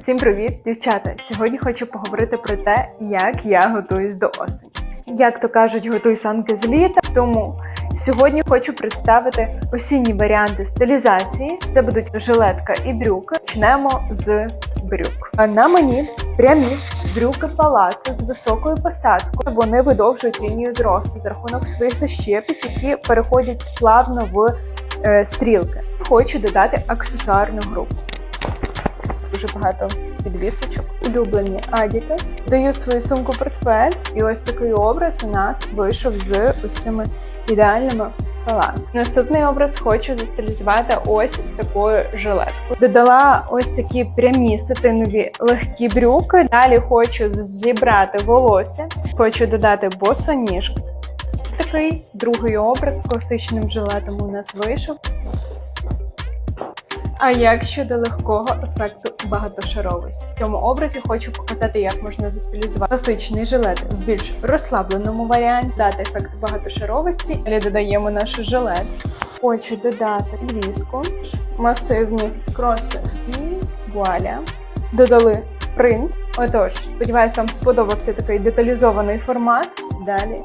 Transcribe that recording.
Всім привіт, дівчата! Сьогодні хочу поговорити про те, як я готуюсь до осені. Як то кажуть, готуй санки з літа. Тому сьогодні хочу представити осінні варіанти стилізації. Це будуть жилетка і брюки. Почнемо з брюк. На мені прямі брюки палацу з високою посадкою. Вони видовжують лінію зросту за рахунок своїх защепів, які переходять плавно в е, стрілки. Хочу додати аксесуарну групу дуже багато підвісочок. Улюблені адіки. Даю свою сумку портфель, і ось такий образ у нас вийшов з ось цими ідеальними палацами. Наступний образ хочу застилізувати ось з такою жилеткою. Додала ось такі прямі сатинові легкі брюки. Далі хочу зібрати волосся, хочу додати босоніжки. Ось такий другий образ з класичним жилетом у нас вийшов. А як щодо легкого ефекту багатошаровості? В цьому образі хочу показати, як можна застилізувати класичний жилет в більш розслабленому варіанті, дати ефект багатошаровості. Далі додаємо наш жилет. Хочу додати віску, масивні кроси і вуаля. Додали принт. Отож, сподіваюсь, вам сподобався такий деталізований формат. Далі